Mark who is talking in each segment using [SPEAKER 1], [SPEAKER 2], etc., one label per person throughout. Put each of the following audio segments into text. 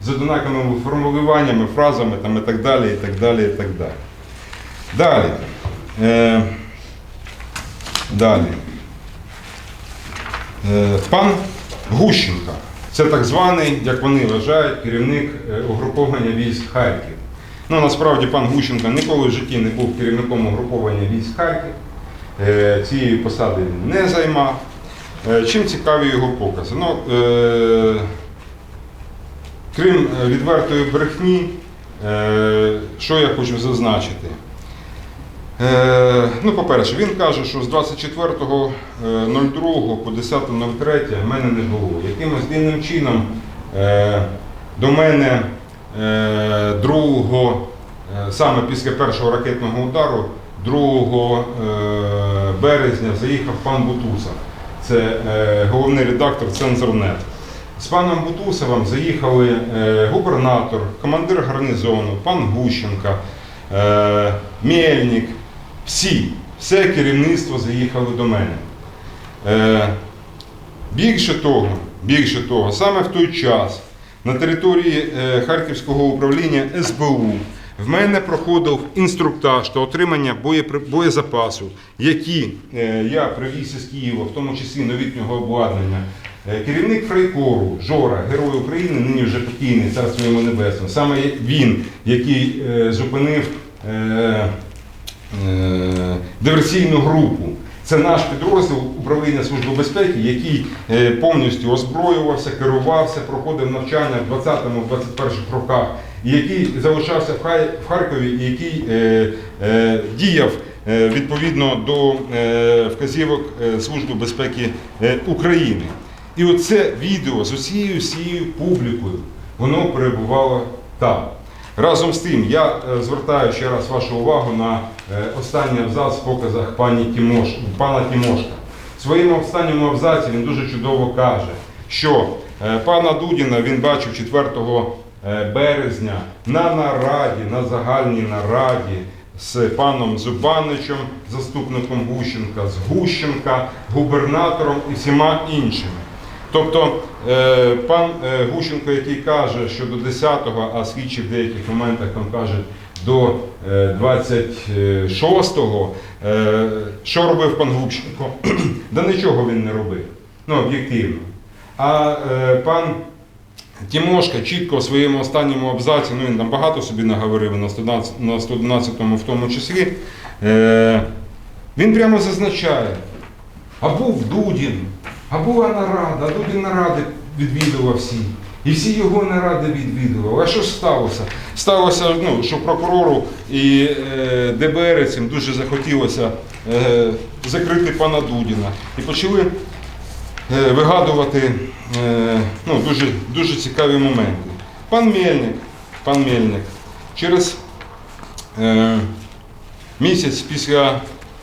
[SPEAKER 1] з однаковими формулюваннями, фразами там, і так далі, і так далі, і так далі. Далі. Е, далі. Е, пан Гущенка. Це так званий, як вони вважають, керівник е, угруповання військ Харків. Ну, насправді пан Гущенко ніколи в житті не був керівником угруповання військ Харків. Е, Цієї посади він не займав. Е, Чим цікаві його покази? Ну, крім е, відвертої брехні, е, що я хочу зазначити? Е, ну, по-перше, він каже, що з 24.02 по 10.03 в мене не було. Якимось дивним чином до мене 2, е, саме після першого ракетного удару, 2 е, березня заїхав пан Бутусов. Це головний редактор Цензорнет. З паном Бутусовим заїхали е, губернатор, командир гарнізону, пан Гущенка, е, Мельник, всі, все керівництво заїхало до мене. Е, більше того, більше того, саме в той час на території Харківського управління СБУ в мене проходив інструктаж та отримання боєзапасу, які я привіз із Києва, в тому числі новітнього обладнання. Е, Керівник Фрейкору, Жора, Герой України, нині вже покійний, царство йому небесне. Саме він, який е, зупинив е, диверсійну групу. Це наш підрозділ управління Служби безпеки, який повністю озброювався, керувався, проходив навчання в 20-21 роках, який залишався в Харкові, який діяв відповідно до вказівок Служби безпеки України. І оце відео з усією всією публікою, воно перебувало там. Разом з тим, я е, звертаю ще раз вашу увагу на е, останній абзац в показах пані Тімош, пана Тімошка. В своєму останньому абзаці він дуже чудово каже, що е, пана Дудіна він бачив 4 е, березня на нараді, на загальній нараді з паном Зубаничем, заступником Гущенка, з Гущенка, губернатором і всіма іншими. Тобто е, пан е, Гущенко, який каже, що до 10-го, а слідчі в деяких моментах там кажуть до е, 26-го, е, що робив пан Гущенко? да нічого він не робив. Ну, об'єктивно. А пан Тимошка чітко в своєму останньому абзаці, ну він там багато собі наговорив на 111, на 111-му в тому числі, він прямо зазначає, а був Дудін, а була нарада, а наради відвідував всі. І всі його наради відвідували. А що ж сталося? Сталося, ну, що прокурору і е, ДБР цим дуже захотілося е, закрити пана Дудіна. І почали е, вигадувати е, ну, дуже, дуже цікаві моменти. Пан Мельник, пан Мельник через е, місяць після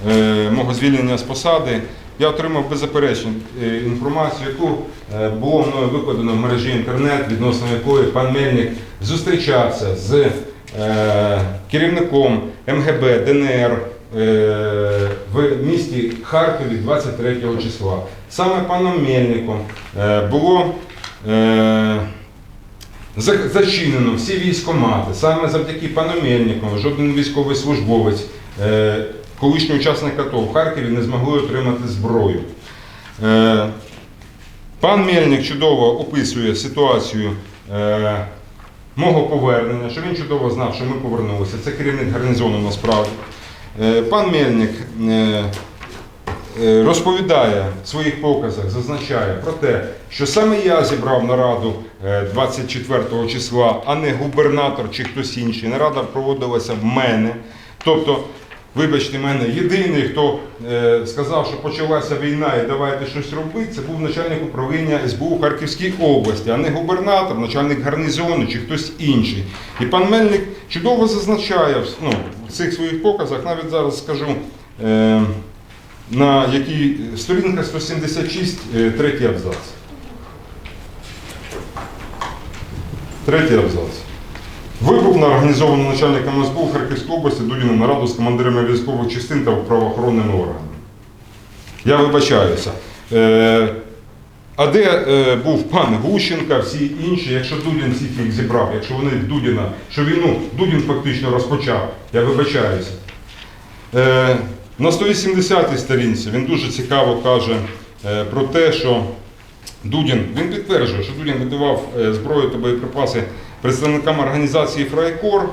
[SPEAKER 1] е, мого звільнення з посади я отримав беззаперечну е, інформацію, яку е, було мною викладено в мережі інтернет, відносно якої пан Мельник зустрічався з е, керівником МГБ ДНР в місті Харкові 23 числа. Саме паном Мельником було Зачинено всі військомати. Саме завдяки пану Мельникову, жоден військовий службовець, е, колишній учасник АТО в Харкові не змогли отримати зброю. Е, Пан Мельник чудово описує ситуацію е, мого повернення, що він чудово знав, що ми повернулися. Це керівник гарнізону насправді. Е, Пан Мельник розповідає в своїх показах, зазначає про те, що саме я зібрав нараду е, 24 числа, а не губернатор чи хтось інший. Нарада проводилася в мене. Тобто, вибачте мене, єдиний, хто е, сказав, що почалася війна і давайте щось робити, це був начальник управління СБУ Харківській області, а не губернатор, начальник гарнізону чи хтось інший. І пан Мельник чудово зазначає ну, в цих своїх показах, навіть зараз скажу. Е, на якій сторінка 176, е, третій абзац. Третій абзац. Вибув на організовану начальником СБУ в Харківській області Дудіна нараду з командирами військових частин та правоохоронними органами. Я вибачаюся. Е, А де е, був пан Гущенка, всі інші, якщо Дудін всіх їх зібрав, якщо вони Дудіна, що війну Дудін фактично розпочав, я вибачаюся. Е, на 180-й сторінці він дуже цікаво каже про те, що Дудін, він підтверджує, що Дудін видавав зброю та боєприпаси представникам організації Фрайкор,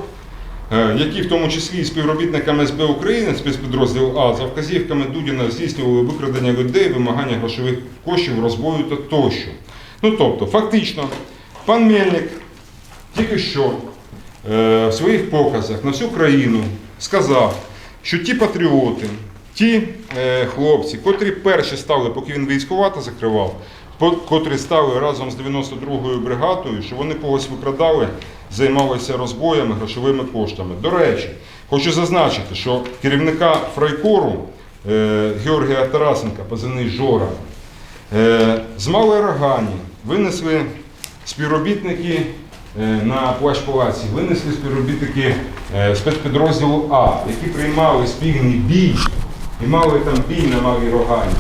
[SPEAKER 1] е, які в тому числі і співробітниками СБ України, спецпідрозділ А, за вказівками Дудіна здійснювали викрадення людей, вимагання грошових коштів, розбою та тощо. Ну тобто, фактично, пан Мельник тільки що е, в своїх показах на всю країну сказав, що ті патріоти, ті е, хлопці, котрі перші стали, поки він військовата закривав, котрі стали разом з 92-ю бригадою, що вони когось викрадали, займалися розбоями, грошовими коштами. До речі, хочу зазначити, що керівника Фрайкору е, Георгія Тарасенка, позивний Жора, Е, З Малої Рогані винесли співробітники е, на плащ палаці, винесли співробітники спецпідрозділу А, які приймали спільний бій і мали там бій на Малій Рогані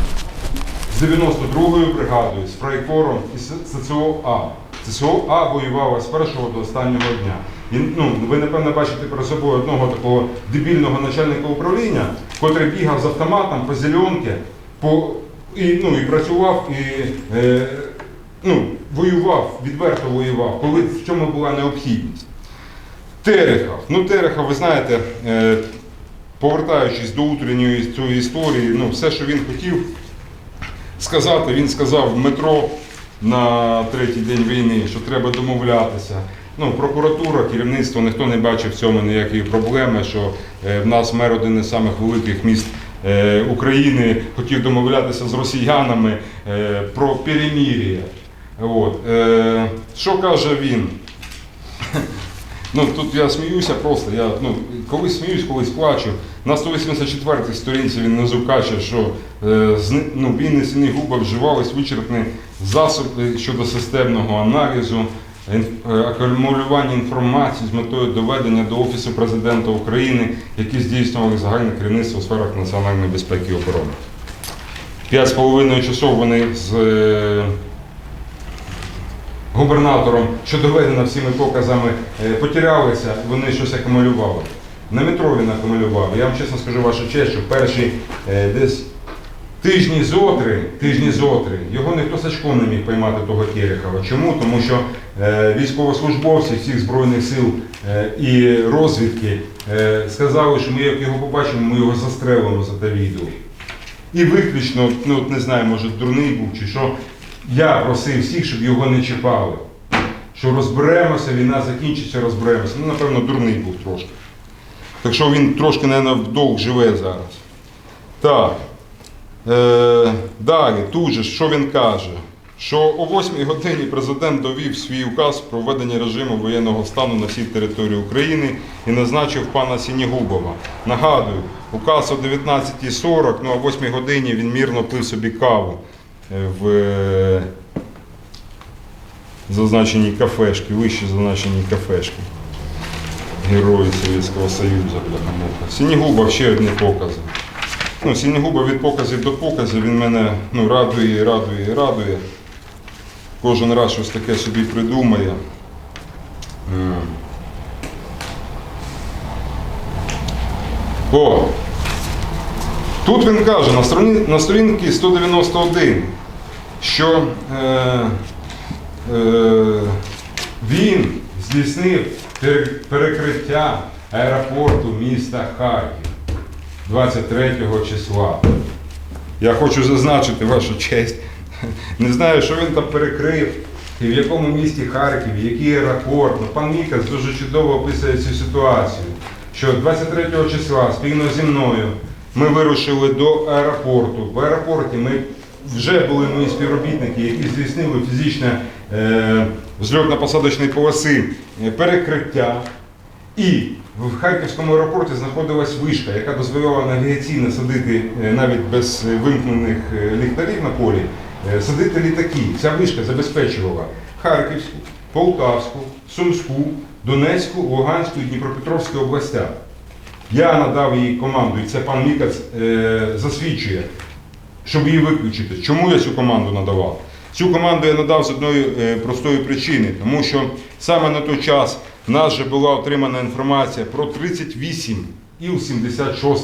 [SPEAKER 1] з 92-ю бригадою, з Фрайкором і з ЦЦО А. ЦЦО А воювала з першого до останнього дня. І, ну, ви, напевно, бачите перед собою одного такого дебільного начальника управління, котрий бігав з автоматом по зеленки, по, і, ну, і працював, і е, ну, воював, відверто воював, коли в чому була необхідність. Терехов. Ну, Терехов, ви знаєте, е, повертаючись до утренньої цієї історії, ну, все, що він хотів сказати, він сказав метро на третій день війни, що треба домовлятися. Ну, прокуратура, керівництво, ніхто не бачив в цьому ніякої проблеми, що е, в нас мер один із самих великих міст е, України хотів домовлятися з росіянами е, про перемір'я. От. Що каже він? Ну, тут я сміюся просто, я ну, колись сміюсь, колись плачу. На 184-й сторінці він внизу каже, що е, ну, він і сині губа вживались вичерпні засоби щодо системного аналізу, е, акумулювання інформації з метою доведення до Офісу президента України, які здійснювали загальне керівництво у сферах національної безпеки і оборони. П'ять з половиною часов вони з е, губернатором, що доведено всіми показами, е, потерялися, вони щось акумулювали. На метро він акумулював. Я вам чесно скажу вашу честь, що перші е, десь тижні зотри, тижні зотри, його ніхто сачком не міг поймати того Терехова. Чому? Тому що е, військовослужбовці всіх Збройних сил е, і розвідки е, сказали, що ми як його побачимо, ми його застрелимо за те відео. І виключно, ну от не знаю, може дурний був чи що, я просив всіх, щоб його не чіпали. Що розберемося, війна закінчиться, розберемося. Ну, напевно, дурний був трошки. Так що він трошки, мабуть, вдовг живе зараз. Так. Е, далі, тут же, що він каже? Що о 8 годині президент довів свій указ про введення режиму воєнного стану на всій території України і назначив пана Сінігубова. Нагадую, указ о 19.40, ну о 8 годині він мірно пив собі каву е, в е, зазначеній кафешки, вище зазначеній кафешки. Герої Совєтського Союзу, бляха-муха. Сінігубов ще одні покази. Ну, Сінігуба від показів до показів, він мене ну, радує, радує, радує. Кожен раз щось таке собі придумає. О! Тут він каже на сторін- на сторінці 191, що е, е, він здійснив перекриття аеропорту міста Харків 23 числа. Я хочу зазначити вашу честь. Не знаю, що він там перекрив, і в якому місті Харків, який аеропорт. Ну, пан Мікас дуже чудово описує цю ситуацію. Що 23 числа спільно зі мною ми вирушили до аеропорту. В аеропорті ми вже були мої співробітники, які здійснили фізичне е, взльотно-посадочної полоси е, перекриття. І в Харківському аеропорті знаходилась вишка, яка дозволяла навігаційно садити е, навіть без вимкнених ліхтарів на полі, садити літаки. Ця вишка забезпечувала Харківську, Полтавську, Сумську, Донецьку, Луганську і Дніпропетровську областях. Я надав їй команду, і це пан Мікац засвідчує, щоб її виключити. Чому я цю команду надавав? Цю команду я надав з одної е, простої причини, тому що саме на той час в нас вже була отримана інформація про 38 Іл-76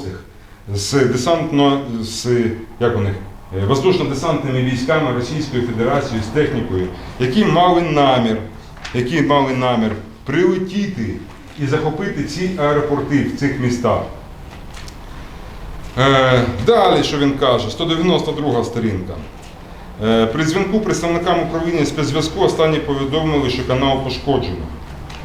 [SPEAKER 1] з десантно з як них е, воздушно-десантними військами Російської Федерації з технікою, які мали намір, які мали намір прилетіти і захопити ці аеропорти в цих містах. Е, далі, що він каже, 192 сторінка. Е, При дзвінку представникам управління спецзв'язку останні повідомили, що канал пошкоджено.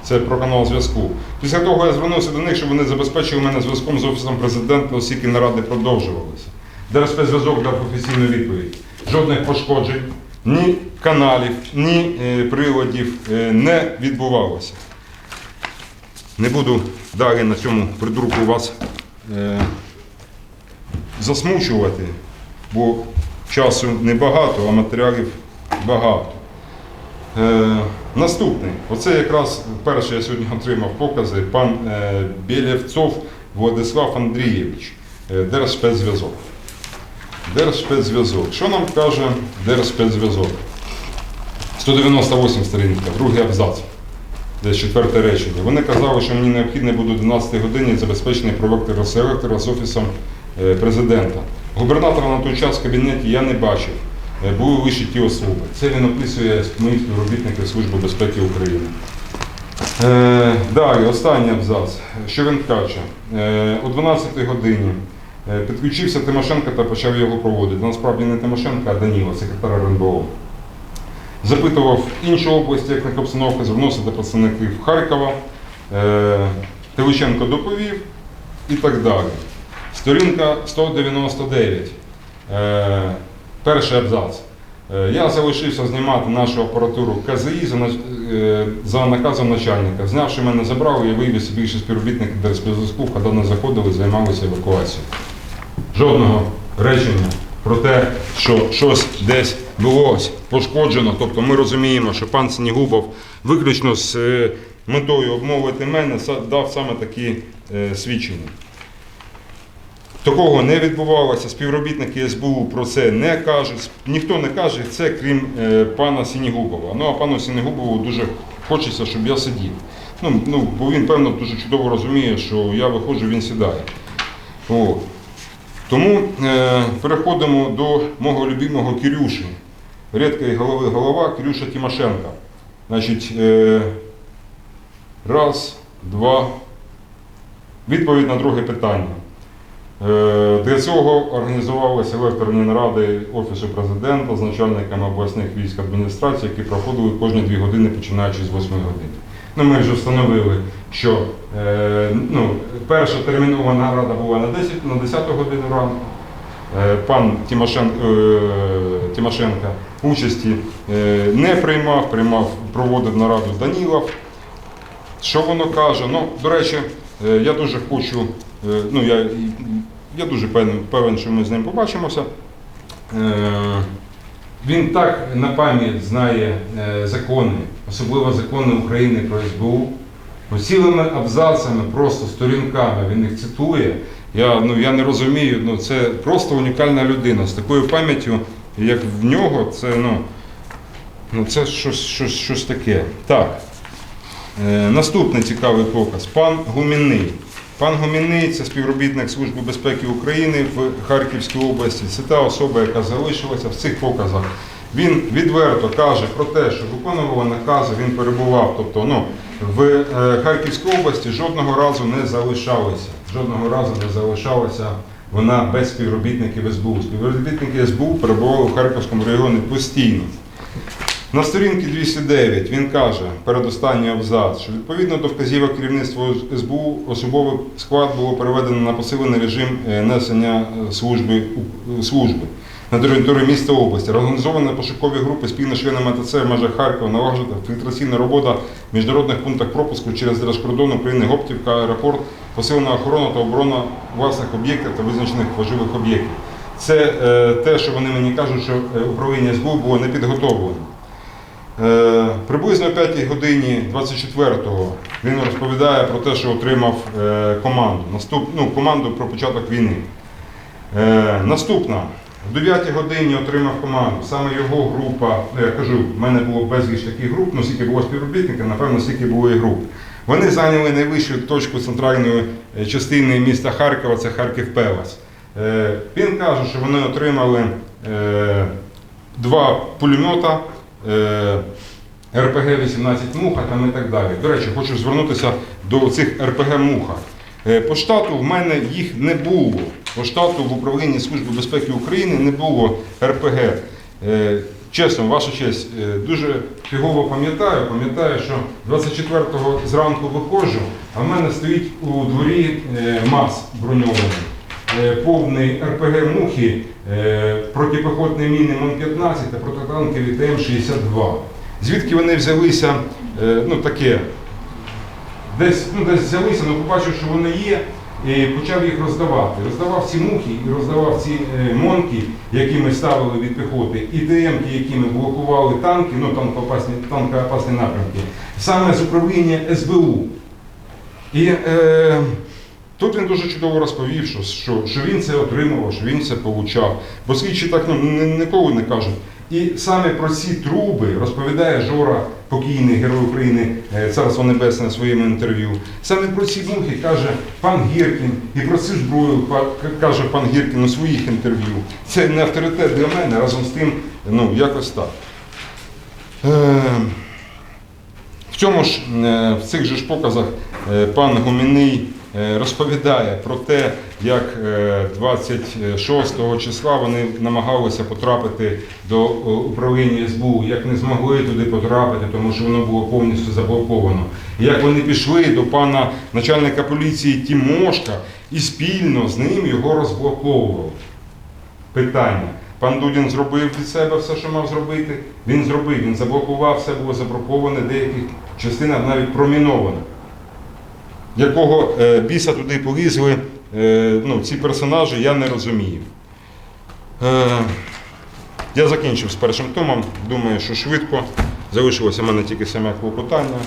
[SPEAKER 1] Це про канал зв'язку. Після того я звернувся до них, щоб вони забезпечили мене зв'язком з Офісом президента, оскільки наради продовжувалися. ДРСП-зв'язок дав офіційну відповідь. Жодних пошкоджень, ні каналів, ні е, приладів е, не відбувалося. Не буду далі на цьому придурку вас засмучувати, бо часу небагато, а матеріалів багато. Е, наступний. Оце якраз перше я сьогодні отримав покази пан е, Білєвцов Владислав Андрійович, е, Держспецзв'язок. Держспецзв'язок. Що нам каже Держспецзв'язок? 198 сторінка, другий абзац. Десь четверте речення. Вони казали, що мені необхідно буде о 12 годині забезпечений провектор селектора з офісом е, президента. Губернатора на той час в кабінеті я не бачив. Е, Були лише ті особи. Це він описує моїх співробітників Служби безпеки України. Е, далі, останній абзац. Що він каже? Е, о 12 годині е, підключився Тимошенко та почав його проводити. Насправді не Тимошенко, а Даніла, секретар РНБО. Запитував інші області, як на обстановка, звернувся до представників Харкова. Е, Тиличенко доповів і так далі. Сторінка 199. Е, перший абзац. Е, Я залишився знімати нашу апаратуру КЗІ е, за наказом начальника. Знявши мене забрали, я вивіз більше співробітників Держспецзв'язку, коли не заходили, займалися евакуацією. Жодного речення про те, що щось десь було пошкоджено. Тобто ми розуміємо, що пан Снігубов виключно з метою обмовити мене дав саме такі свідчення. Такого не відбувалося, співробітники СБУ про це не кажуть, ніхто не каже це, крім е, пана Сінігубова. Ну а пану Сінігубову дуже хочеться, щоб я сидів. Ну, ну, бо він, певно, дуже чудово розуміє, що я виходжу, він сідає. От. Тому е, переходимо до мого любимого Кирюші. Рідкої голови голова Кирюша Тимошенко. Значить, е, раз, два. Відповідь на друге питання. Е, Для цього організувалися лекторні наради Офісу президента з начальниками обласних військ адміністрації, які проходили кожні дві години, починаючи з 8 години. Ну, ми вже встановили, що е, ну, перша термінова нарада була на 10, на 10 годину ранку. Е, Пан Тимошенко, е, Тимошенко участі е, не приймав, приймав, проводив нараду Данілов. Що воно каже? Ну, до речі, е, я дуже хочу, е, ну я, я дуже певен, що ми з ним побачимося. Е, Він так на пам'ять знає е, закони, особливо закони України про СБУ. Бо Цілими абзацами, просто сторінками він їх цитує. Я, ну, я не розумію, ну, це просто унікальна людина з такою пам'яттю, як в нього, це, ну, ну, це щось, щось, щось таке. Так. Е, Наступний цікавий показ. Пан Гумінний. Пан Гумінний це співробітник Служби безпеки України в Харківській області. Це та особа, яка залишилася в цих показах. Він відверто каже про те, що виконував накази, він перебував. Тобто, ну, в е, Харківській області жодного разу не залишалася. Жодного разу не залишалася вона без співробітників СБУ. Співробітники СБУ перебували в Харківському районі постійно. На сторінці 209 він каже, передостанній абзац, що відповідно до вказівок керівництва СБУ особовий склад було переведено на посилений режим е, несення е, служби, служби на території міста області. Організовано пошукові групи спільно з членами АТЦ в межах Харкова, налагоджена фільтраційна робота в міжнародних пунктах пропуску через держкордон України, Гоптівка, аеропорт, посилена охорона та оборона власних об'єктів та визначених важливих об'єктів. Це е, те, що вони мені кажуть, що е, управління СБУ було не підготовлено. Е, Приблизно о 5 годині 24-го він розповідає про те, що отримав е, команду. Наступ, ну, команду про початок війни. Е, Наступна. В 9 годині отримав команду. Саме його група, ну я кажу, в мене було безліч таких груп, ну скільки було співробітників, напевно, скільки було і груп. Вони зайняли найвищу точку центральної частини міста Харкова, це Харків Пелас. Він каже, що вони отримали два пулемета, РПГ-18 Муха там і так далі. До речі, хочу звернутися до цих РПГ Муха. Е, По штату в мене їх не було. По штату в управлінні Служби безпеки України не було РПГ. Е, Чесно, ваша честь, е, дуже фігово пам'ятаю. Пам'ятаю, що 24-го зранку виходжу, а в мене стоїть у дворі е, МАЗ броньований, е, повний РПГ Мухи, е, протипехотні міни МОН-15 та протитанкові ТМ-62. Звідки вони взялися, е, ну таке, десь, ну, десь взялися, ну побачив, що вони є, і почав їх роздавати. Роздавав ці мухи і роздавав ці е, монки, які ми ставили від піхоти, і ТМки, які ми блокували танки, ну танкоопасні, танкоопасні напрямки, саме з управління СБУ. І е, тут він дуже чудово розповів, що, що, що він це отримував, що він це получав. Бо слідчі так ну, ніколи не кажуть. І саме про ці труби розповідає Жора, покійний герой України, е, царство небесне в своєму інтерв'ю. Саме про ці мухи каже пан Гіркін, і про цю зброю каже пан Гіркін у своїх інтерв'ю. Це не авторитет для мене, разом з тим, ну якось так. Е, в цьому ж е, в цих же ж показах пан Гуміний розповідає про те, як е, 26 числа вони намагалися потрапити до е, управління СБУ, як не змогли туди потрапити, тому що воно було повністю заблоковано. І як вони пішли до пана начальника поліції Тімошка і спільно з ним його розблоковували. Питання. Пан Дудін зробив від себе все, що мав зробити. Він зробив, він заблокував, все було заброковане, деяких частина навіть промінована. Якого е, біса туди полізли е, ну, ці персонажі, я не розумію. Е, я закінчив з першим томом. Думаю, що швидко. Залишилося в мене тільки саме клопотання.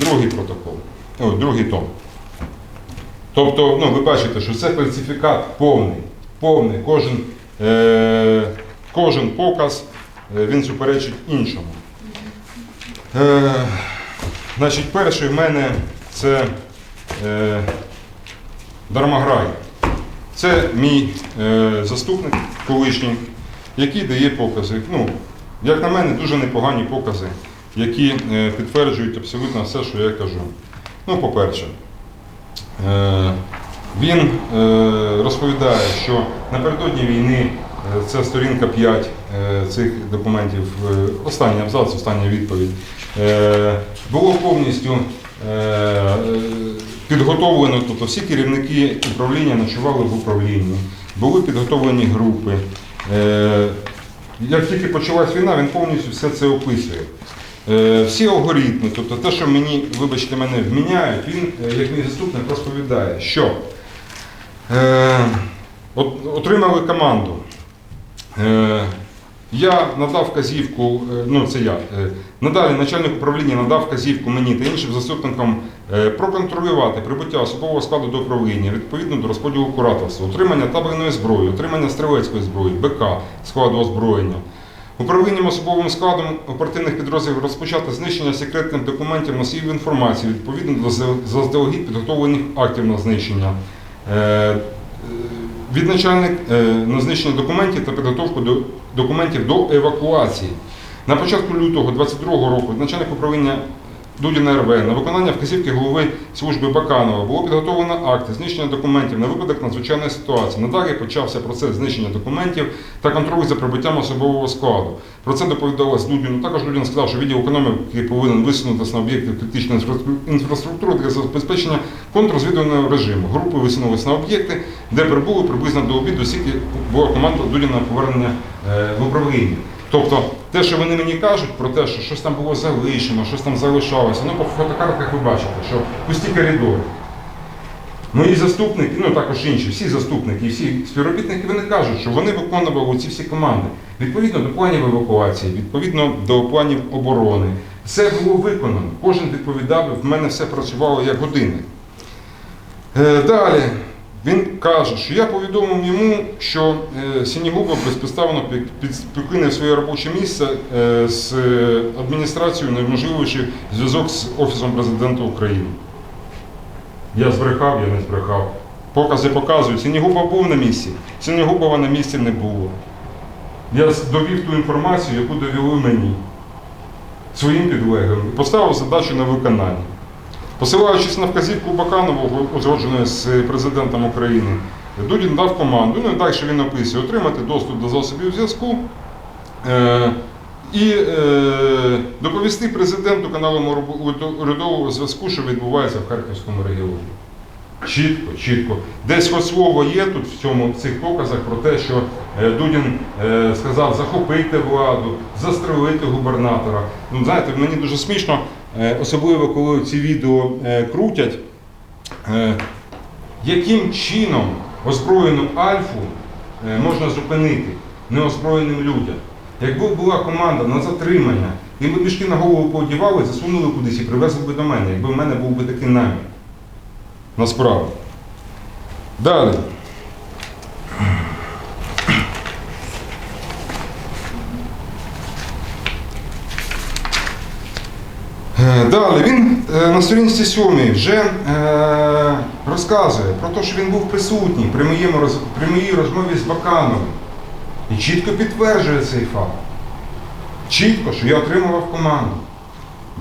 [SPEAKER 1] Другий протокол. О, другий том. Тобто, ну, ви бачите, що це фальсифікат повний. Повний. Кожен, е, кожен показ е, він суперечить іншому. Е, значить, перший в мене це е, Дармаграй. Це мій е, заступник колишній, який дає покази. Ну, як на мене, дуже непогані покази, які е, підтверджують абсолютно все, що я кажу. Ну, по-перше, Е, Він е, розповідає, що напередодні війни, це сторінка 5 е, цих документів, е, останній абзац, остання відповідь, е, було повністю підготовлено, тобто всі керівники управління ночували в управлінні, були підготовлені групи. Е, Як тільки почалась війна, він повністю все це описує. Е, Всі алгоритми, тобто те, що мені, вибачте, мене вміняють, він, е, як мій заступник, розповідає, що е, отримали команду. Я надав вказівку, е, ну це я. е, Надалі начальник управління надав вказівку мені та іншим заступникам е, проконтролювати прибуття особового складу до управління відповідно до розподілу кураторства, отримання табельної зброї, отримання стрілецької зброї, БК складу озброєння. Управлінням особовим складом оперативних підрозділів розпочати знищення секретних документів носіїв інформації відповідно до заздалегідь підготовлених актів на знищення. Від начальник е, на знищення документів та підготовку до документів до евакуації. На початку лютого 2022 року начальник управління Дудіна РВ на виконання вказівки голови служби Баканова було підготовлено акти знищення документів на випадок надзвичайної ситуації. Надалі почався процес знищення документів та контролю за прибуттям особового складу. Про це доповідалось Дудіну. Також Дудін сказав, що відділ економіки повинен висунутися на об'єкти критичної інфраструктури для забезпечення контррозвідувального режиму. Групи висунулися на об'єкти, де прибули приблизно до обіду, скільки була команда Дудіна повернення е, в управління. Тобто те, що вони мені кажуть про те, що щось там було залишено, щось там залишалося, ну по фотокартках ви бачите, що пусті коридори. Мої заступники, ну також інші, всі заступники всі співробітники, вони кажуть, що вони виконували ці всі команди відповідно до планів евакуації, відповідно до планів оборони. Все було виконано. Кожен відповідав, в мене все працювало як годинник. Е, Далі, Він каже, що я повідомив йому, що е, Сінігуба безпідставно під- під- своє робоче місце е, з адміністрацією, неможливуючи зв'язок з Офісом президента України. Я збрехав, я не збрехав. Покази показують. Сінігуба був на місці, Сінігубова на місці не було. Я довів ту інформацію, яку довели мені своїм підлеглим і поставив задачу на виконання. Посилаючись на вказівку Баканову, узгодженої з президентом України, Дудін дав команду, ну і далі він описує, отримати доступ до засобів зв'язку е, і е, доповісти президенту каналу урядового зв'язку, що відбувається в Харківському регіоні. Чітко, чітко. Десь хоч слово є тут в цьому в цих показах про те, що е, Дудін сказав захопити владу, застрелити губернатора. Ну, знаєте, мені дуже смішно, особливо коли ці відео е, крутять, е, яким чином озброєну Альфу е, можна зупинити неозброєним людям. Якби була команда на затримання, і ми мішки на голову поодівали, засунули кудись і привезли би до мене, якби в мене був би такий намір. Насправді. Далі. Далі він е, на сторінці 7 вже е, розказує про те, що він був присутній при, моїй розмові з Бакановим. І чітко підтверджує цей факт. Чітко, що я отримував команду.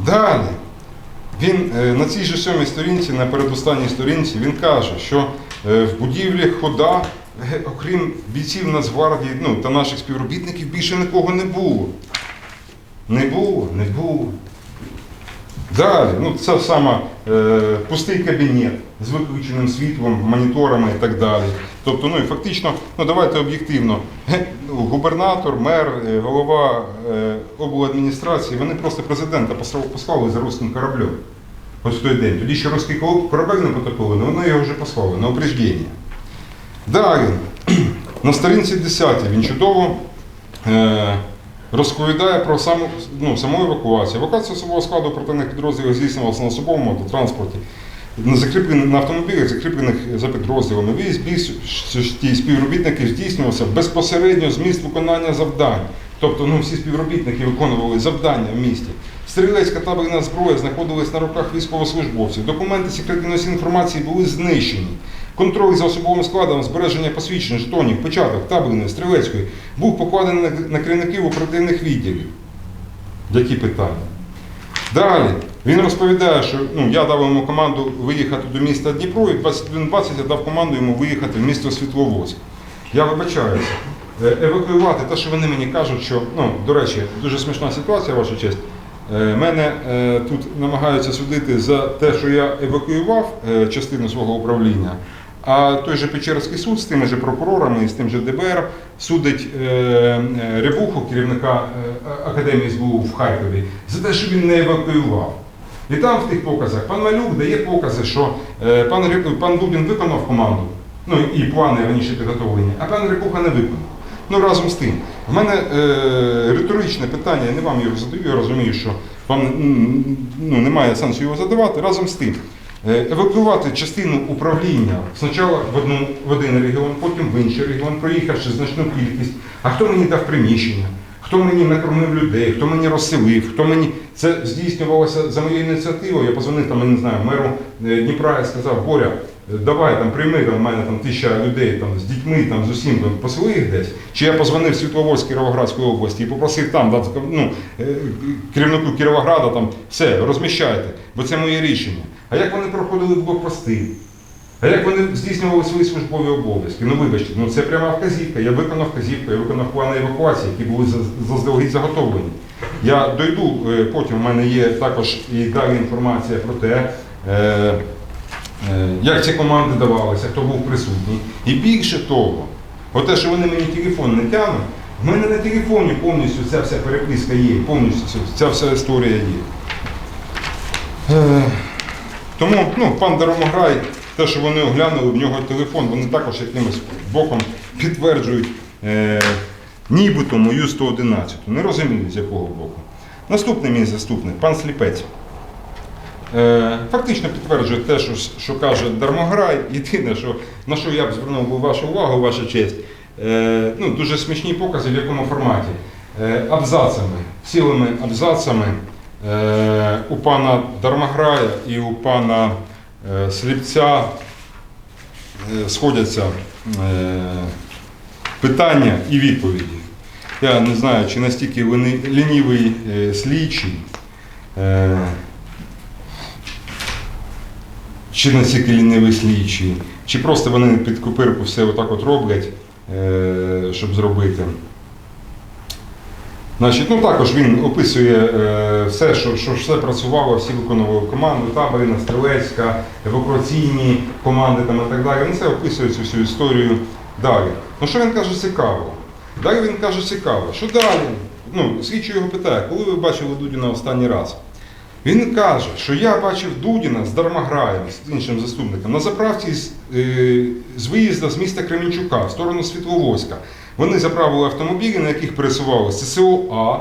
[SPEAKER 1] Далі. Він е, на цій же сьомій сторінці, на передостанній сторінці, він каже, що е, в будівлі хода, е, окрім бійців Нацгвардії ну, та наших співробітників, більше нікого не було. Не було, не було. Далі, ну це саме е, пустий кабінет з виключеним світлом, моніторами і так далі. Тобто, ну і фактично, ну давайте об'єктивно, ну, губернатор, мер, е, голова е, обладміністрації, вони просто президента послали, за руським кораблем. Ось в той день. Тоді ще русський корабель не потопили, але вони його вже послали на упреждення. Далі, на сторінці 10 він чудово е, розповідає про саму, ну, саму евакуацію. Евакуація особового складу противних підрозділів здійснювалася на особовому автотранспорті, на, на автомобілях, закріплених за підрозділами. Виїзд більшості співробітників здійснювався безпосередньо з місць виконання завдань. Тобто ну, всі співробітники виконували завдання в місті. Стрілецька табельна зброя знаходилась на руках військовослужбовців. Документи секретної інформації були знищені. Контроль за особовим складом збереження посвідчень, жетонів, початок, табельної, стрілецької був покладений на- керівників оперативних відділів. Які питання? Далі він розповідає, що ну, я дав йому команду виїхати до міста Дніпро, і в 21.20 я дав команду йому виїхати в місто Світловодськ. Я вибачаюся. Е, Евакуювати те, що вони мені кажуть, що, ну, до речі, дуже смішна ситуація, ваша честь. Е, Мене е, тут намагаються судити за те, що я евакуював частину свого управління, а той же Печерський суд з тими же прокурорами і з тим же ДБР судить е, е, Рябуху, керівника е, Академії СБУ в Харкові, за те, що він не евакуював. І там в тих показах пан Малюк дає покази, що пан, пан Дубін виконав команду, ну і плани раніше підготовлені, а пан Рябуха не виконав. Ну разом з тим, в мене е, риторичне питання, я не вам його задаю, я розумію, що вам ну, немає сенсу його задавати. Разом з тим, евакуювати частину управління спочатку в, одну, в один регіон, потім в інший регіон, проїхавши значну кількість. А хто мені дав приміщення? Хто мені накормив людей, хто мені розселив, хто мені це здійснювалося за моєю ініціативою. Я позвонив там, я не знаю, меру е, Дніпра і сказав, Боря, е, давай там прийми там, в мене там тисяча людей там, з дітьми, там, з усім, там, посели їх десь. Чи я позвонив в Світловодськ Кіровоградської області і попросив там, дати, ну, е, керівнику Кіровограда, там, все, розміщайте, бо це моє рішення. А як вони проходили блокпости? А як вони здійснювали свої службові обов'язки? Ну вибачте, ну це пряма вказівка. Я виконав вказівку, я виконав плани евакуації, які були заздалегідь заготовлені. Я дойду, е, потім в мене є також і далі інформація про те, е, як ці команди давалися, хто був присутній. І більше того, те, що вони мені телефон не тягнуть, в мене на телефоні повністю ця вся переписка є, повністю ця- ця вся історія є. Е, тому ну, пан Даромограй, те, що вони оглянули в нього телефон, вони також якимось боком підтверджують е, нібито мою 111. Не розумію, з якого боку. Наступний мій заступник, пан Сліпець. Е, фактично підтверджує те, що, що каже Дармограй. Єдине, що, на що я б звернув вашу увагу, ваша честь, е, ну, дуже смішні покази, в якому форматі. Е, абзацами, цілими абзацами у пана Дармограя і у пана Сліпця сходяться питання і відповіді. Я не знаю, чи настільки лини- лінівий слідчий, чи настільки лінивий слідчий, чи просто вони під копирку все отак от роблять, е, щоб зробити. Значить, ну також він описує е, все, що, що все працювало, всі виконували команду, таборина, стрілецька, евакуаційні команди там, і так далі. Він це описує цю всю історію далі. Ну що він каже цікаво? Далі він каже цікаво, що далі? Ну, слідчий його питає, коли ви бачили Дудіна останній раз? Він каже, що я бачив Дудіна з Дармограєм, з іншим заступником, на заправці з, е, з виїзду з міста Кременчука в сторону Світловодська. Вони заправили автомобілі, на яких пересувалися ССО А,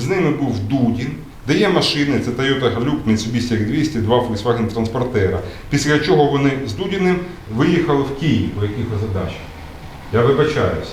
[SPEAKER 1] з ними був Дудін, де є машини, це Toyota Hilux, Mitsubishi X200, два Volkswagen Транспортера. Після чого вони з Дудіним виїхали в Київ по якихось задачах. Я вибачаюся.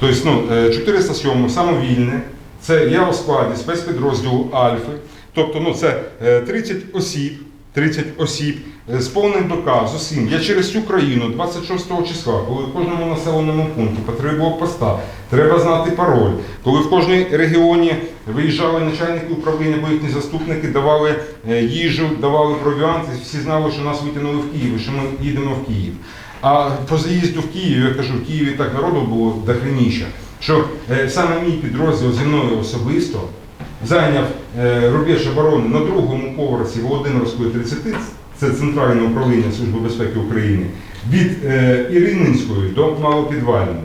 [SPEAKER 1] Тобто, ну, е, 407 самовільне, це я у складі спецпідрозділу Альфи. Тобто, ну, це е, 30 осіб, 30 осіб е, з повним БК, з усім. Я через всю країну 26 числа, коли в кожному населеному пункті потребував поста, треба знати пароль. Коли в кожній регіоні виїжджали начальники управління, бо їхні заступники давали е, їжу, давали провіант, і всі знали, що нас витягнули в Київ, що ми їдемо в Київ. А по заїзду в Київ, я кажу, в Києві так народу було дохреніше, що е, саме мій підрозділ зі мною особисто зайняв е, рубеж оборони на другому поверсі Володимирської 30, це центральне управління Служби безпеки України, від е, Ірининської до Малопідвальної.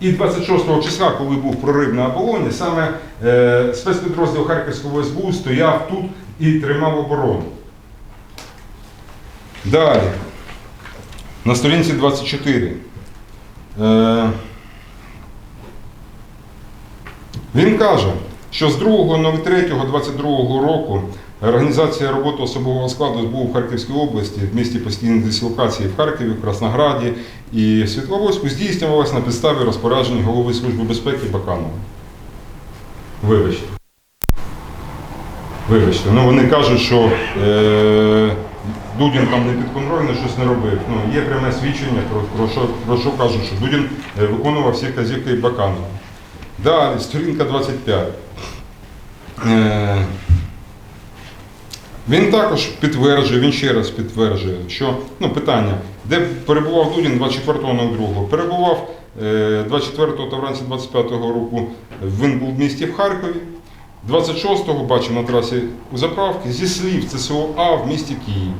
[SPEAKER 1] І 26 числа, коли був прорив на оболоні, саме е, спецпідрозділ Харківського СБУ стояв тут і тримав оборону. Далі. На сторінці 24. Е, він каже, що з 2.03.22 року організація роботи особового складу СБУ в Харківській області в місті постійної дислокації в Харкові, в Краснограді і Світловодську здійснювалася на підставі розпоряджень голови Служби безпеки Баканова. Вибачте. Вибачте, ну вони кажуть, що е, Дудін там не підконтрольно щось не робив. Ну, є пряме свідчення про, про, що, про що кажуть, що Дудін е, виконував всі казівки Баканова. Далі, сторінка 25. Е, він також підтверджує, він ще раз підтверджує, що ну, питання, де перебував Дудін 24.02. Перебував е, 24 та вранці 25-го року він був в місті в Харкові. 26-го бачив на трасі у заправки зі слів ЦСО А в місті Київ.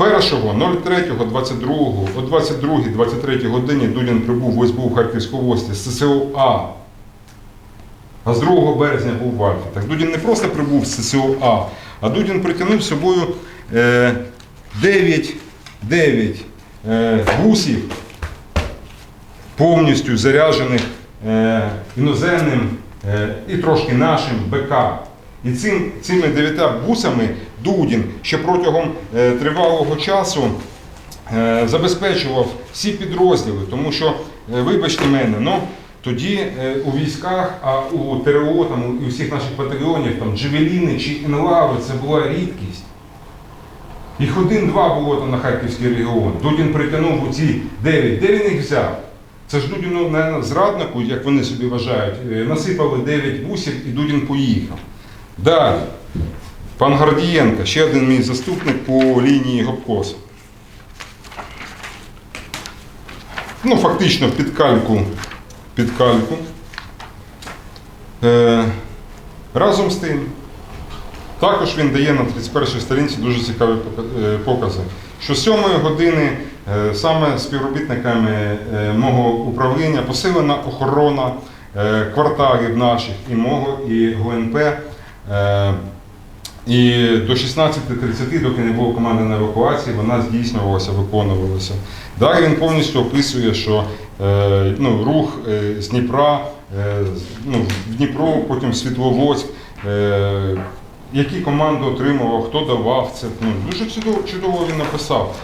[SPEAKER 1] Е, 1.03.22 о 22-23 годині Дулін прибув в СБУ в Харківській області з ССО А. А з 2 березня був в Альфі. Так Дудін не просто прибув з ССО А, а Дудін притягнув з собою е, 9, 9 е, бусів повністю заряджених е, іноземним е, і трошки нашим БК. І цим, цими дев'ятьма бусами Дудін ще протягом е, тривалого часу е, забезпечував всі підрозділи, тому що, е, вибачте мене, ну, тоді у військах, а у ТРО там, і у всіх наших батальйонів там, джевеліни чи енлави це була рідкість. Їх один-два було там на Харківський регіон. Дудін притягнув у ці дев'ять. Де він їх взяв? Це ж Дудіну, наверное, зраднику, як вони собі вважають, насипали 9 бусів і Дудін поїхав. Далі. Пан Гордієнко, ще один мій заступник по лінії Гопкос. Ну, фактично під кальку. Під кальку. Е, разом з тим, також він дає на 31-й сторінці дуже цікаві е, покази, що з 7 години е, саме співробітниками е, мого управління посилена охорона е, кварталів наших і мого, і ГУНП. е, І до 16.30, доки не було команди на евакуації, вона здійснювалася, виконувалася. Далі він повністю описує, що е, ну, рух е, з Дніпра е, ну, в Дніпро, потім Світловодськ. Які команди отримував, хто давав це. Ну, дуже чудово, чудово він написав.